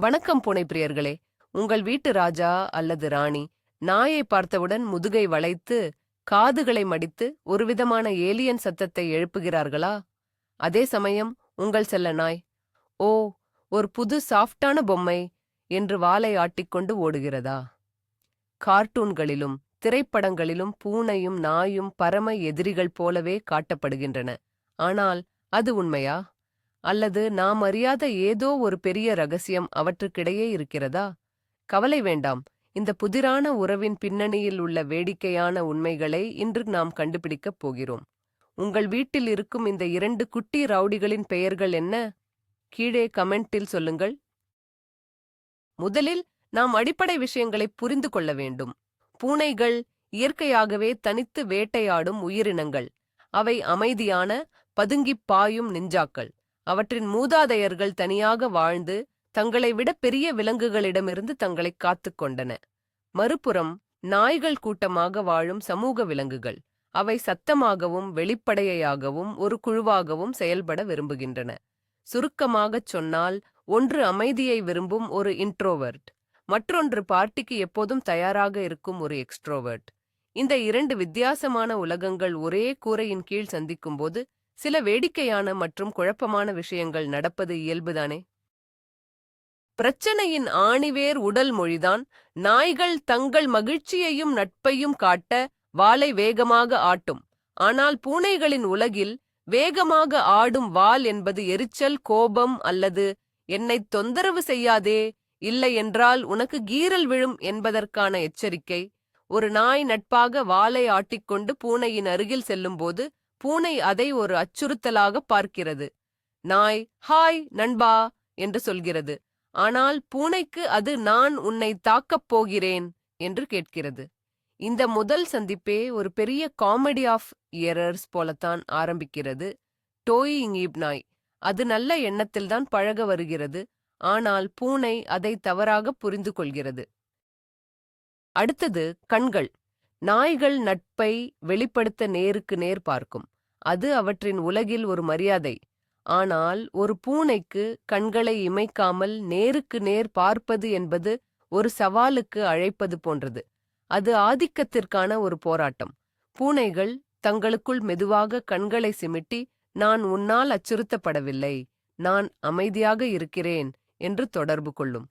வணக்கம் புனைப்பிரியர்களே பிரியர்களே. உங்கள் வீட்டு ராஜா அல்லது ராணி நாயை பார்த்தவுடன் முதுகை வளைத்து காதுகளை மடித்து ஒருவிதமான ஏலியன் சத்தத்தை எழுப்புகிறார்களா? அதே சமயம் உங்கள் செல்ல நாய் ஓ ஒரு புது சாஃப்டான பொம்மை என்று வாலை ஆட்டிக்கொண்டு ஓடுகிறதா? கார்ட்டூன்களிலும் திரைப்படங்களிலும் பூனையும் நாயும் பரம எதிரிகள் போலவே காட்டப்படுகின்றன. ஆனால் அது உண்மையா? அல்லது நாம் அறியாத ஏதோ ஒரு பெரிய ரகசியம் அவற்றுக்கிடையே இருக்கிறதா? கவலை வேண்டாம். இந்த புதிரான உறவின் பின்னணியில் உள்ள வேடிக்கையான உண்மைகளை இன்று நாம் கண்டுபிடிக்கப் போகிறோம். உங்கள் வீட்டில் இருக்கும் இந்த இரண்டு குட்டி ரவுடிகளின் பெயர்கள் என்ன? கீழே கமெண்டில் சொல்லுங்கள். முதலில் நாம் அடிப்படை விஷயங்களை புரிந்து கொள்ள வேண்டும். பூனைகள் இயற்கையாகவே தனித்து வேட்டையாடும் உயிரினங்கள். அவை அமைதியான பதுங்கிப் பாயும் நிஞ்சாக்கள். அவற்றின் மூதாதையர்கள் தனியாக வாழ்ந்து தங்களை விட பெரிய விலங்குகளிடமிருந்து தங்களை காத்துக் கொண்டன. மறுபுறம் நாய்கள் கூட்டமாக வாழும் சமூக விலங்குகள். அவை சத்தமாகவும் வெளிப்படையாகவும் ஒரு குழுவாகவும் செயல்பட விரும்புகின்றன. சுருக்கமாகச் சொன்னால் ஒன்று அமைதியை விரும்பும் ஒரு இன்ட்ரோவர்ட் மற்றொன்று பார்ட்டிக்கு எப்போதும் தயாராக இருக்கும் ஒரு எக்ஸ்ட்ரோவர்ட் இந்த இரண்டு வித்தியாசமான உலகங்கள் ஒரே கூரையின் கீழ் சந்திக்கும்போது சில வேடிக்கையான மற்றும் குழப்பமான விஷயங்கள் நடப்பது இயல்புதானே? பிரச்சனையின் ஆணிவேர் உடல் மொழிதான் நாய்கள் தங்கள் மகிழ்ச்சியையும் நட்பையும் காட்ட வாளை வேகமாக ஆட்டும். ஆனால் பூனைகளின் உலகில் வேகமாக ஆடும் வால் என்பது எரிச்சல் கோபம் அல்லது என்னை தொந்தரவு செய்யாதே இல்லை என்றால் உனக்கு கீறல் விழும் என்பதற்கான எச்சரிக்கை ஒரு நாய் நட்பாக வாலை ஆட்டிக்கொண்டு பூனையின் அருகில் செல்லும்போது பூனை அதை ஒரு அச்சுறுத்தலாக பார்க்கிறது. நாய் ஹாய் நண்பா என்று சொல்கிறது. ஆனால் பூனைக்கு அது நான் உன்னை தாக்கப் போகிறேன் என்று கேட்கிறது. இந்த முதல் சந்திப்பே ஒரு பெரிய காமெடி ஆஃப் எரர்ஸ் போலத்தான் ஆரம்பிக்கிறது. டோயிங் இப் நாய் அது நல்ல எண்ணத்தில்தான் பழக வருகிறது. ஆனால் பூனை அதை தவறாக புரிந்து கொள்கிறது. அடுத்தது கண்கள். நாய்கள் நட்பை வெளிப்படுத்த நேருக்கு நேர் பார்க்கும். அது அவற்றின் உலகில் ஒரு மரியாதை. ஆனால் ஒரு பூனைக்கு கண்களை இமைக்காமல் நேருக்கு நேர் பார்ப்பது என்பது ஒரு சவாலுக்கு அழைப்பது போன்றது. அது ஆதிக்கத்திற்கான ஒரு போராட்டம். பூனைகள் தங்களுக்குள் மெதுவாக கண்களை சிமிட்டி நான் உன்னால் அச்சுறுத்தப்படவில்லை. நான் அமைதியாக இருக்கிறேன் என்று தொடர்பு கொள்ளும்.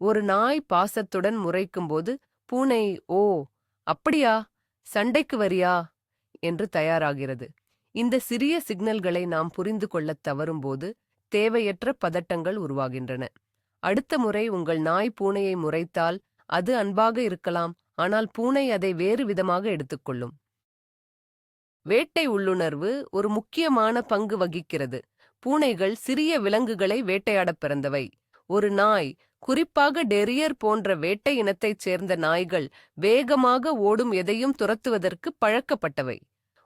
ஒரு நாய் பாசத்துடன் முறைக்கும்போது பூனை ஓ அப்படியா? சண்டைக்கு வரியா? என்று தயாராகிறது. இந்த சிறிய சிக்னல்களை நாம் புரிந்து கொள்ளத் தவறும்போது தேவையற்ற பதட்டங்கள் உருவாகின்றன. அடுத்த முறை உங்கள் நாய் பூனையை முறைத்தால் அது அன்பாக இருக்கலாம் ஆனால் பூனை அதை வேறு விதமாக எடுத்துக்கொள்ளும். வேட்டை உள்ளுணர்வு ஒரு முக்கியமான பங்கு வகிக்கிறது. பூனைகள் சிறிய விலங்குகளை வேட்டையாடப் பிறந்தவை. ஒரு நாய் குறிப்பாக டெரியர் போன்ற வேட்டை இனத்தைச் சேர்ந்த நாய்கள் வேகமாக ஓடும் எதையும் துரத்துவதற்கு பழக்கப்பட்டவை.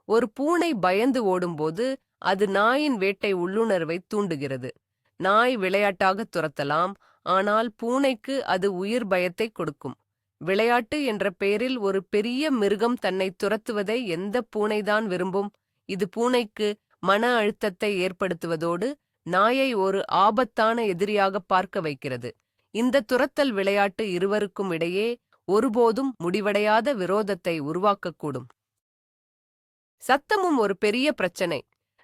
ஒரு பூனை பயந்து ஓடும்போது அது நாயின் வேட்டை உள்ளுணர்வை தூண்டுகிறது. நாய் விளையாட்டாக துரத்தலாம் ஆனால் பூனைக்கு அது உயிர் பயத்தை கொடுக்கும். விளையாட்டு என்ற பெயரில் ஒரு பெரிய மிருகம் தன்னை துரத்துவதை எந்த பூனைதான் விரும்பும்? இது பூனைக்கு மன அழுத்தத்தை ஏற்படுத்துவதோடு நாயை ஒரு ஆபத்தான எதிரியாக பார்க்க வைக்கிறது. இந்த துரத்தல் விளையாட்டு இருவருக்கும் இடையே ஒருபோதும் முடிவடையாத விரோதத்தை உருவாக்கக்கூடும். சத்தமும் ஒரு பெரிய பிரச்சனை.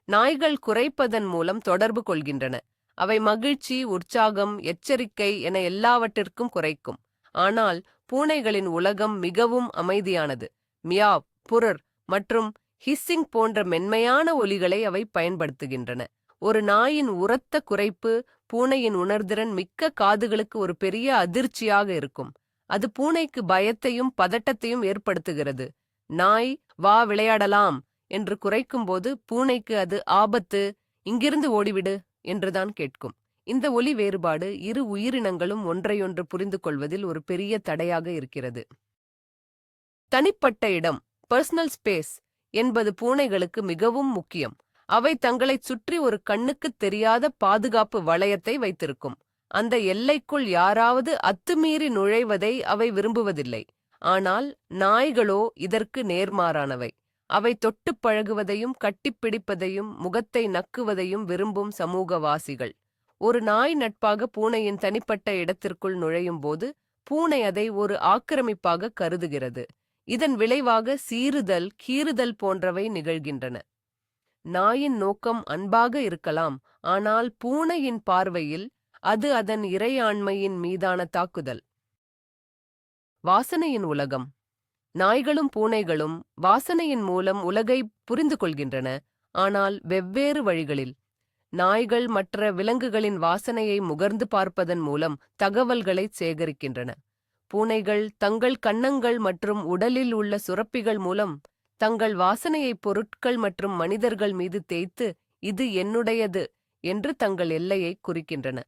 நாய்கள் குறைப்பதன் மூலம் தொடர்பு கொள்கின்றன. அவை மகிழ்ச்சி உற்சாகம் எச்சரிக்கை என எல்லாவற்றிற்கும் குறைக்கும். ஆனால் பூனைகளின் உலகம் மிகவும் அமைதியானது. மியாவ் புரர் மற்றும் ஹிஸ்ஸிங் போன்ற மென்மையான ஒலிகளை அவை பயன்படுத்துகின்றன. ஒரு நாயின் உரத்த குறைப்பு பூனையின் உணர்திறன் மிக்க காதுகளுக்கு ஒரு பெரிய அதிர்ச்சியாக இருக்கும். அது பூனைக்கு பயத்தையும் பதட்டத்தையும் ஏற்படுத்துகிறது. நாய் வா விளையாடலாம் என்று குறைக்கும்போது பூனைக்கு அது ஆபத்து இங்கிருந்து ஓடிவிடு என்றுதான் கேட்கும். இந்த ஒலி வேறுபாடு இரு உயிரினங்களும் ஒன்றையொன்று புரிந்து கொள்வதில் ஒரு பெரிய தடையாக இருக்கிறது. தனிப்பட்ட இடம் பர்சனல் ஸ்பேஸ் என்பது பூனைகளுக்கு மிகவும் முக்கியம். அவை தங்களைச் சுற்றி ஒரு கண்ணுக்குத் தெரியாத பாதுகாப்பு வளையத்தை வைத்திருக்கும். அந்த எல்லைக்குள் யாராவது அத்துமீறி நுழைவதை அவை விரும்புவதில்லை. ஆனால் நாய்களோ இதற்கு நேர்மாறானவை. அவை தொட்டுப் பழகுவதையும் கட்டிப்பிடிப்பதையும் முகத்தை நக்குவதையும் விரும்பும் சமூகவாசிகள். ஒரு நாய் நட்பாக பூனையின் தனிப்பட்ட இடத்திற்குள் நுழையும் போது பூனை அதை ஒரு ஆக்கிரமிப்பாக கருதுகிறது. இதன் விளைவாக சீறுதல் கீறுதல் போன்றவை நிகழ்கின்றன. நாயின் நோக்கம் அன்பாக இருக்கலாம் ஆனால் பூனையின் பார்வையில் அது அதன் இறையாண்மையின் மீதான தாக்குதல். வாசனையின் உலகம். நாய்களும் பூனைகளும் வாசனையின் மூலம் உலகை புரிந்து கொள்கின்றன ஆனால் வெவ்வேறு வழிகளில். நாய்கள் மற்ற விலங்குகளின் வாசனையை முகர்ந்து பார்ப்பதன் மூலம் தகவல்களை சேகரிக்கின்றன. பூனைகள் தங்கள் கன்னங்கள் மற்றும் உடலில் உள்ள சுரப்பிகள் மூலம் தங்கள் வாசனையை பொருட்கள் மற்றும் மனிதர்கள் மீது தேய்த்து இது என்னுடையது என்று தங்கள் எல்லையை குறிக்கின்றன.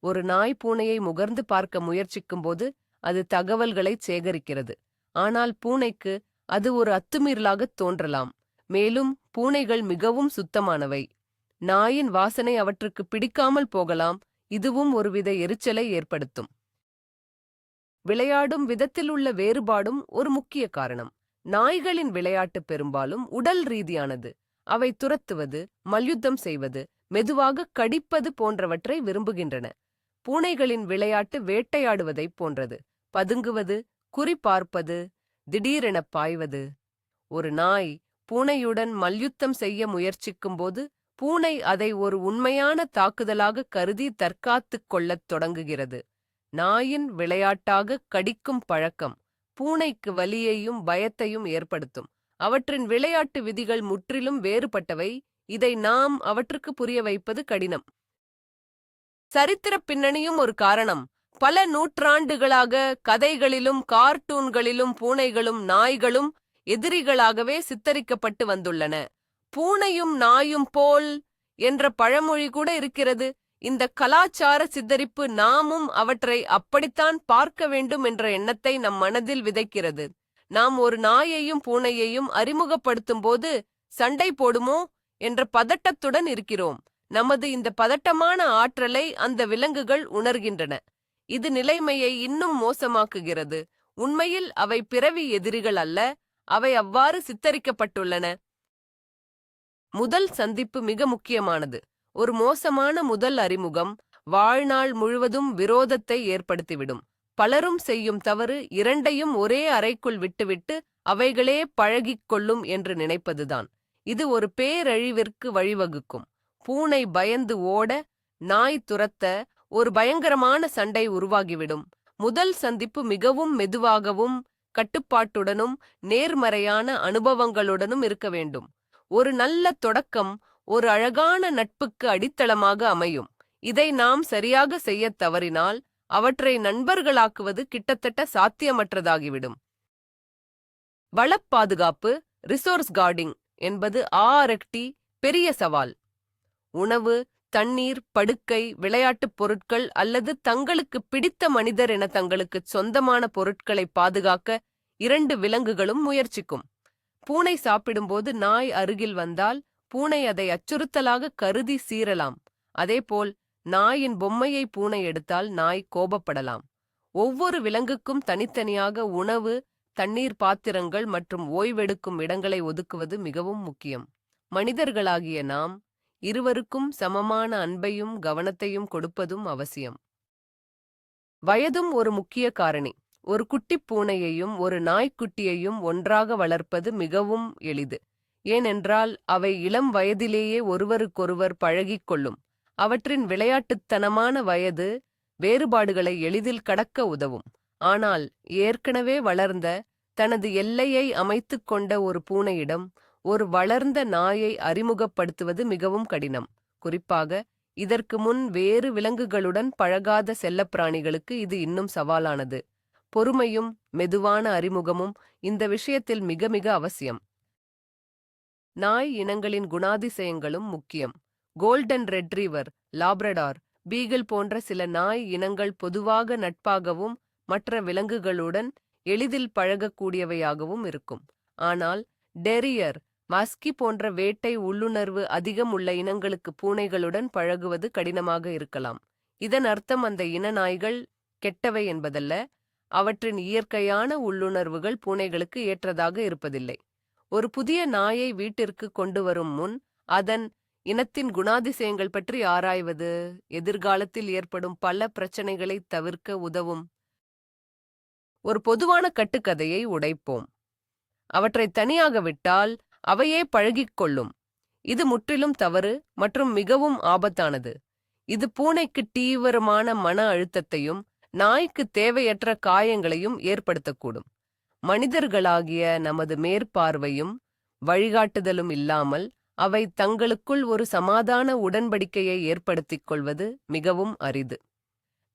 ஒரு நாய் பூனையை முகர்ந்து பார்க்க முயற்சிக்கும்போது அது தகவல்களை சேகரிக்கிறது. ஆனால் பூனைக்கு அது ஒரு அத்துமீறலாகத் தோன்றலாம். மேலும் பூனைகள் மிகவும் சுத்தமானவை. நாயின் வாசனை அவற்றுக்கு பிடிக்காமல் போகலாம் இதுவும் ஒருவித எரிச்சலை ஏற்படுத்தும். விளையாடும் விதத்தில் உள்ள வேறுபாடும் ஒரு முக்கிய காரணம். நாய்களின் விளையாட்டு பெரும்பாலும் உடல் ரீதியானது. அவை துரத்துவது மல்யுத்தம் செய்வது மெதுவாக கடிப்பது போன்றவற்றை விரும்புகின்றன. பூனைகளின் விளையாட்டு வேட்டையாடுவதைப் போன்றது. பதுங்குவது குறிப்பார்ப்பது திடீரெனப் பாய்வது. ஒரு நாய் பூனையுடன் மல்யுத்தம் செய்ய முயற்சிக்கும்போது பூனை அதை ஒரு உண்மையான தாக்குதலாக கருதி தற்காத்துக் கொள்ளத் தொடங்குகிறது. நாயின் விளையாட்டாக கடிக்கும் பழக்கம். பூனைக்கு வலியையும் பயத்தையும் ஏற்படுத்தும். அவற்றின் விளையாட்டு விதிகள் முற்றிலும் வேறுபட்டவை. இதை நாம் அவற்றுக்கு புரிய வைப்பது கடினம். சரித்திரப் பின்னணியும் ஒரு காரணம். பல நூற்றாண்டுகளாக கதைகளிலும் கார்ட்டூன்களிலும் பூனைகளும் நாய்களும் எதிரிகளாகவே சித்தரிக்கப்பட்டு வந்துள்ளன. பூனையும் நாயும் போல் என்ற பழமொழி கூட இருக்கிறது. இந்த கலாச்சார சித்தரிப்பு நாமும் அவற்றை அப்படித்தான் பார்க்க வேண்டும் என்ற எண்ணத்தை நம் மனதில் விதைக்கிறது. நாம் ஒரு நாயையும் பூனையையும் அறிமுகப்படுத்தும் போது சண்டை போடுமோ என்ற பதட்டத்துடன் இருக்கிறோம். நமது இந்த பதட்டமான ஆற்றலை அந்த விலங்குகள் உணர்கின்றன. இது நிலைமையை இன்னும் மோசமாக்குகிறது. உண்மையில் அவை பிறவி எதிரிகள் அல்ல அவை அவ்வாறு சித்தரிக்கப்பட்டுள்ளன. முதல் சந்திப்பு மிக முக்கியமானது. ஒரு மோசமான முதல் அறிமுகம் வாழ்நாள் முழுவதும் விரோதத்தை ஏற்படுத்திவிடும். பலரும் செய்யும் தவறு இரண்டையும் ஒரே அறைக்குள் விட்டுவிட்டு அவைகளே பழகிக் கொள்ளும் என்று நினைப்பதுதான். இது ஒரு பேரழிவிற்கு வழிவகுக்கும். பூனை பயந்து ஓட நாய் துரத்த ஒரு பயங்கரமான சண்டை உருவாகிவிடும். முதல் சந்திப்பு மிகவும் மெதுவாகவும் கட்டுப்பாட்டுடனும் நேர்மறையான அனுபவங்களுடனும் இருக்க வேண்டும். ஒரு நல்ல தொடக்கம் ஒரு அழகான நட்புக்கு அடித்தளமாக அமையும். இதை நாம் சரியாக செய்யத் தவறினால் அவற்றை நண்பர்களாக்குவது கிட்டத்தட்ட சாத்தியமற்றதாகிவிடும். வளப் பாதுகாப்பு ரிசோர்ஸ் கார்டிங் என்பது ஆரக்டி பெரிய சவால். உணவு தண்ணீர் படுக்கை விளையாட்டுப் பொருட்கள் அல்லது தங்களுக்கு பிடித்த மனிதர் என தங்களுக்கு சொந்தமான பொருட்களை பாதுகாக்க இரண்டு விலங்குகளும் முயற்சிக்கும். பூனை சாப்பிடும்போது நாய் அருகில் வந்தால் பூனை அதை அச்சுறுத்தலாக கருதி சீறலாம். அதேபோல் நாயின் பொம்மையை பூனை எடுத்தால் நாய் கோபப்படலாம். ஒவ்வொரு விலங்குக்கும் தனித்தனியாக உணவு தண்ணீர் பாத்திரங்கள் மற்றும் ஓய்வெடுக்கும் இடங்களை ஒதுக்குவது மிகவும் முக்கியம். மனிதர்களாகிய நாம் இருவருக்கும் சமமான அன்பையும் கவனத்தையும் கொடுப்பதும் அவசியம். வயதும் ஒரு முக்கிய காரணி. ஒரு குட்டிப் பூனையையும் ஒரு நாய்க்குட்டியையும் ஒன்றாக வளர்ப்பது மிகவும் எளிது. ஏனென்றால் அவை இளம் வயதிலேயே ஒருவருக்கொருவர் பழகிக்கொள்ளும். அவற்றின் விளையாட்டுத்தனமான வயது வேறுபாடுகளை எளிதில் கடக்க உதவும். ஆனால் ஏற்கனவே வளர்ந்த தனது எல்லையை அமைத்துக் கொண்ட ஒரு பூனையிடம் ஒரு வளர்ந்த நாயை அறிமுகப்படுத்துவது மிகவும் கடினம். குறிப்பாக இதற்கு முன் வேறு விலங்குகளுடன் பழகாத செல்லப்பிராணிகளுக்கு இது இன்னும் சவாலானது. பொறுமையும் மெதுவான அறிமுகமும் இந்த விஷயத்தில் மிக மிக அவசியம். நாய் இனங்களின் குணாதிசயங்களும் முக்கியம். கோல்டன் ரெட்ரீவர் லாப்ரடார் பீகிள் போன்ற சில நாய் இனங்கள் பொதுவாக நட்பாகவும் மற்ற விலங்குகளுடன் எளிதில் பழகக்கூடியவையாகவும் இருக்கும். ஆனால் டெரியர் மஸ்கி போன்ற வேட்டை உள்ளுணர்வு அதிகம் உள்ள இனங்களுக்கு பூனைகளுடன் பழகுவது கடினமாக இருக்கலாம். இதன் அர்த்தம் அந்த இன நாய்கள் கெட்டவை என்பதல்ல அவற்றின் இயற்கையான உள்ளுணர்வுகள் பூனைகளுக்கு ஏற்றதாக இருப்பதில்லை. ஒரு புதிய நாயை வீட்டிற்கு கொண்டு வரும் முன் அதன் இனத்தின் குணாதிசயங்கள் பற்றி ஆராய்வது எதிர்காலத்தில் ஏற்படும் பல பிரச்சனைகளை தவிர்க்க உதவும். ஒரு பொதுவான கட்டுக்கதையை உடைப்போம். அவற்றை தனியாக விட்டால் அவையே பழகிக் கொள்ளும். இது முற்றிலும் தவறு மற்றும் மிகவும் ஆபத்தானது. இது பூனைக்கு தீவிரமான மன அழுத்தத்தையும் நாய்க்கு தேவையற்ற காயங்களையும் ஏற்படுத்தக்கூடும். மனிதர்களாகிய நமது மேற்பார்வையும் வழிகாட்டுதலும் இல்லாமல் அவை தங்களுக்குள் ஒரு சமாதான உடன்படிக்கையை ஏற்படுத்திக் கொள்வது மிகவும் அரிது.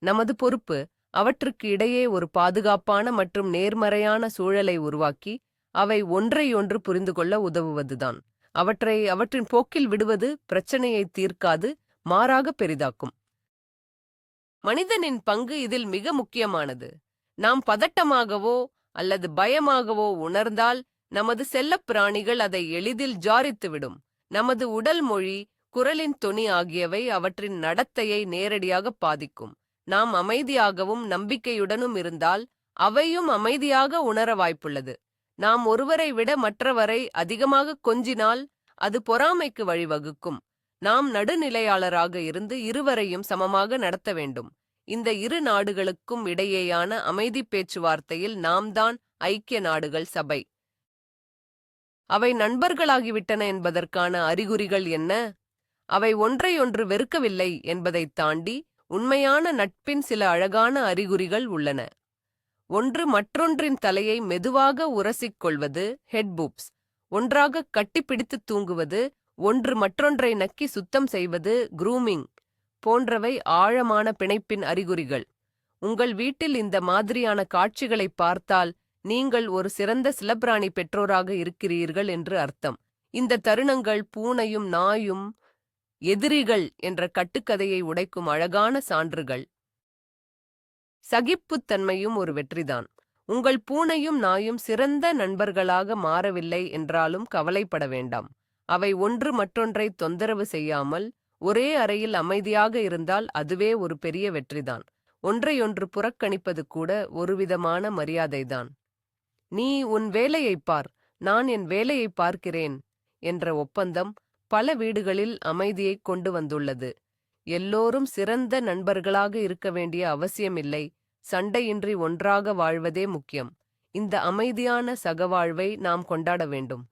நமது பொறுப்பு அவற்றுக்கு இடையே ஒரு பாதுகாப்பான மற்றும் நேர்மறையான சூழலை உருவாக்கி அவை ஒன்றையொன்று புரிந்து கொள்ள உதவுவதுதான். அவற்றை அவற்றின் போக்கில் விடுவது பிரச்சனையை தீர்க்காது மாறாக பெரிதாக்கும். மனிதனின் பங்கு இதில் மிக முக்கியமானது. நாம் பதட்டமாகவோ அல்லது பயமாகவோ உணர்ந்தால் நமது செல்லப் பிராணிகள் அதை எளிதில் ஜாரித்துவிடும். நமது உடல் மொழி குரலின் தொனி ஆகியவை அவற்றின் நடத்தையை நேரடியாக பாதிக்கும். நாம் அமைதியாகவும் நம்பிக்கையுடனும் இருந்தால் அவையும் அமைதியாக உணர வாய்ப்புள்ளது. நாம் ஒருவரை விட மற்றவரை அதிகமாக கொஞ்சினால் அது பொறாமைக்கு வழிவகுக்கும். நாம் நடுநிலையாளராக இருந்து இருவரையும் சமமாக நடத்த வேண்டும். இந்த இரு நாடுகளுக்கும் இடையேயான அமைதி பேச்சுவார்த்தையில் நாம் தான் ஐக்கிய நாடுகள் சபை. அவை நண்பர்களாகிவிட்டன என்பதற்கான அறிகுறிகள் என்ன? அவை ஒன்றையொன்று வெறுக்கவில்லை என்பதைத் தாண்டி உண்மையான நட்பின் சில அழகான அறிகுறிகள் உள்ளன. ஒன்று மற்றொன்றின் தலையை மெதுவாக உரசிக் கொள்வது ஹெட்பூப்ஸ் ஒன்றாக கட்டிப்பிடித்து தூங்குவது ஒன்று மற்றொன்றை நக்கி சுத்தம் செய்வது க்ரூமிங். போன்றவை ஆழமான பிணைப்பின் அறிகுறிகள். உங்கள் வீட்டில் இந்த மாதிரியான காட்சிகளைப் பார்த்தால் நீங்கள் ஒரு சிறந்த சிலப்பிராணி பெற்றோராக இருக்கிறீர்கள் என்று அர்த்தம். இந்த தருணங்கள் பூனையும் நாயும் எதிரிகள் என்ற கட்டுக்கதையை உடைக்கும் அழகான சான்றுகள். சகிப்புத்தன்மையும் ஒரு வெற்றிதான். உங்கள் பூனையும் நாயும் சிறந்த நண்பர்களாக மாறவில்லை என்றாலும் கவலைப்பட வேண்டாம். அவை ஒன்று மற்றொன்றை தொந்தரவு செய்யாமல் ஒரே அறையில் அமைதியாக இருந்தால் அதுவே ஒரு பெரிய வெற்றிதான். ஒன்றையொன்று புறக்கணிப்பது கூட ஒருவிதமான மரியாதைதான். நீ உன் வேலையைப் பார் நான் என் வேலையைப் பார்க்கிறேன் என்ற ஒப்பந்தம் பல வீடுகளில் அமைதியை கொண்டு வந்துள்ளது. எல்லோரும் சிறந்த நண்பர்களாக இருக்க வேண்டிய அவசியமில்லை. சண்டையின்றி ஒன்றாக வாழ்வதே முக்கியம். இந்த அமைதியான சகவாழ்வை நாம் கொண்டாட வேண்டும்.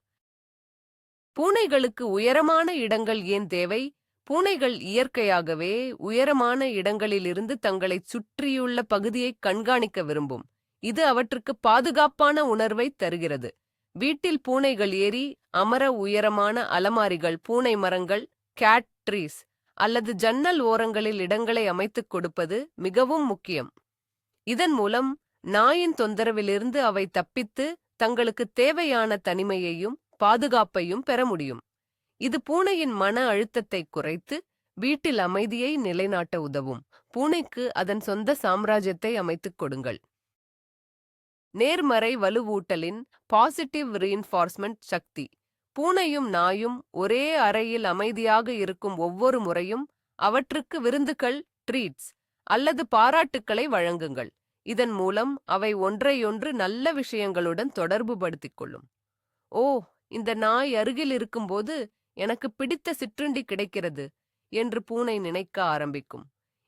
பூனைகளுக்கு உயரமான இடங்கள் ஏன் தேவை? பூனைகள் இயற்கையாகவே உயரமான இடங்களிலிருந்து தங்களைச் சுற்றியுள்ள பகுதியை கண்காணிக்க விரும்பும். இது அவற்றுக்கு பாதுகாப்பான உணர்வை தருகிறது. வீட்டில் பூனைகள் ஏறி அமர உயரமான அலமாரிகள் பூனை மரங்கள் கேட் ட்ரீஸ் அல்லது ஜன்னல் ஓரங்களில் இடங்களை அமைத்துக் கொடுப்பது மிகவும் முக்கியம். இதன் மூலம் நாயின் தொந்தரவிலிருந்து அவை தப்பித்து தங்களுக்கு தேவையான தனிமையையும் பாதுகாப்பையும் பெற முடியும். இது பூனையின் மன அழுத்தத்தை குறைத்து வீட்டில் அமைதியை நிலைநாட்ட உதவும். பூனைக்கு அதன் சொந்த சாம்ராஜ்யத்தை அமைத்துக் கொடுங்கள். நேர்மறை வலுவூட்டலின் பாசிட்டிவ் ரீன்ஃபார்ஸ்மெண்ட் சக்தி. பூனையும் நாயும் ஒரே அறையில் அமைதியாக இருக்கும் ஒவ்வொரு முறையும் அவற்றுக்கு விருந்துகள் ட்ரீட்ஸ் அல்லது பாராட்டுக்களை வழங்குங்கள். இதன் மூலம் அவை ஒன்றையொன்று நல்ல விஷயங்களுடன் தொடர்புபடுத்திக் கொள்ளும். ஓ இந்த நாய் அருகில் இருக்கும்போது எனக்கு பிடித்த சிற்றுண்டி கிடைக்கிறது என்று பூனை நினைக்க ஆரம்பிக்கும்.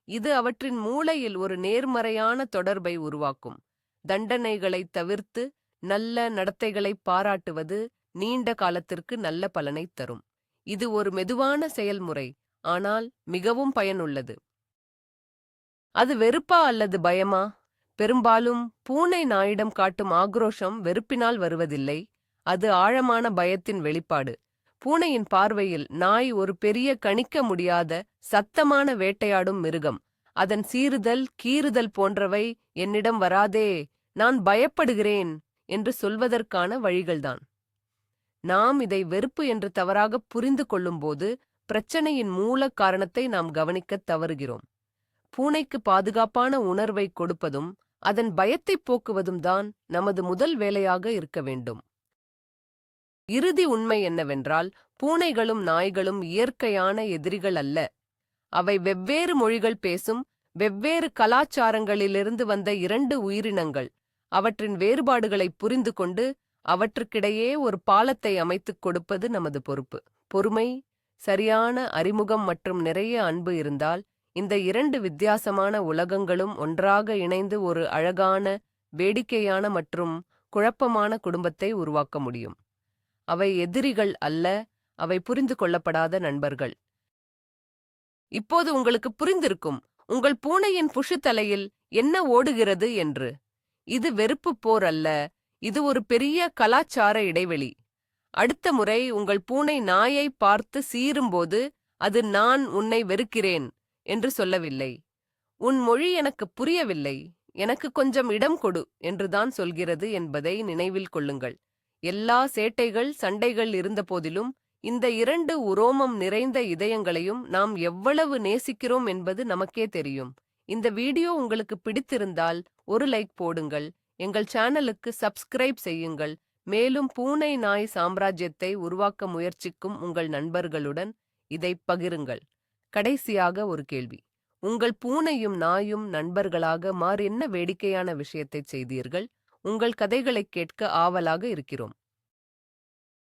இது அவற்றின் மூளையில் ஒரு நேர்மறையான தொடர்பை உருவாக்கும். தண்டனைகளை தவிர்த்து நல்ல நடத்தைகளை பாராட்டுவது நீண்ட காலத்திற்கு நல்ல பலனை தரும். இது ஒரு மெதுவான செயல்முறை ஆனால் மிகவும் பயனுள்ளது. அது வெறுப்பா அல்லது பயமா? பெரும்பாலும் பூனை நாயிடம் காட்டும் ஆக்ரோஷம் வெறுப்பினால் வருவதில்லை. அது ஆழமான பயத்தின் வெளிப்பாடு. பூனையின் பார்வையில் நாய் ஒரு பெரிய கணிக்க முடியாத சத்தமான வேட்டையாடும் மிருகம். அதன் சீறுதல் கீறுதல் போன்றவை என்னிடம் வராதே நான் பயப்படுகிறேன் என்று சொல்வதற்கான வழிகள்தான். நாம் இதை வெறுப்பு என்று தவறாக புரிந்து கொள்ளும்போது பிரச்சனையின் மூல காரணத்தை நாம் கவனிக்கத் தவறுகிறோம். பூனைக்கு பாதுகாப்பான உணர்வை கொடுப்பதும் அதன் பயத்தை போக்குவதும் தான் நமது முதல் வேலையாக இருக்க வேண்டும். இறுதி உண்மை என்னவென்றால் பூனைகளும் நாய்களும் இயற்கையான எதிரிகள் அல்ல. அவை வெவ்வேறு மொழிகள் பேசும் வெவ்வேறு கலாச்சாரங்களிலிருந்து வந்த இரண்டு உயிரினங்கள். அவற்றின் வேறுபாடுகளை புரிந்து கொண்டு அவற்றுக்கிடையே ஒரு பாலத்தை அமைத்துக் கொடுப்பது நமது பொறுப்பு. பொறுமை சரியான அறிமுகம் மற்றும் நிறைய அன்பு இருந்தால் இந்த இரண்டு வித்தியாசமான உலகங்களும் ஒன்றாக இணைந்து ஒரு அழகான வேடிக்கையான மற்றும் குழப்பமான குடும்பத்தை உருவாக்க முடியும். அவை எதிரிகள் அல்ல அவை புரிந்து கொள்ளப்படாத நண்பர்கள். இப்போது உங்களுக்கு புரிந்திருக்கும் உங்கள் பூனையின் புஷு தலையில் என்ன ஓடுகிறது என்று. இது வெறுப்பு போர் அல்ல இது ஒரு பெரிய கலாச்சார இடைவெளி. அடுத்த முறை உங்கள் பூனை நாயை பார்த்து சீறும்போது அது நான் உன்னை வெறுக்கிறேன் என்று சொல்லவில்லை. உன் மொழி எனக்கு புரியவில்லை எனக்கு கொஞ்சம் இடம் கொடு என்றுதான் சொல்கிறது என்பதை நினைவில் கொள்ளுங்கள். எல்லா சேட்டைகள் சண்டைகள் இருந்தபோதிலும் இந்த இரண்டு உரோமம் நிறைந்த இதயங்களையும் நாம் எவ்வளவு நேசிக்கிறோம் என்பது நமக்கே தெரியும். இந்த வீடியோ உங்களுக்கு பிடித்திருந்தால் ஒரு லைக் போடுங்கள். எங்கள் சேனலுக்கு சப்ஸ்கிரைப் செய்யுங்கள். மேலும் பூனை நாய் சாம்ராஜ்யத்தை உருவாக்க முயற்சிக்கும் உங்கள் நண்பர்களுடன் இதை பகிருங்கள். கடைசியாக ஒரு கேள்வி. உங்கள் பூனையும் நாயும் நண்பர்களாக மாறு என்ன வேடிக்கையான விஷயத்தைச் செய்தீர்கள்? உங்கள் கதைகளைக் கேட்க ஆவலாக இருக்கிறோம்.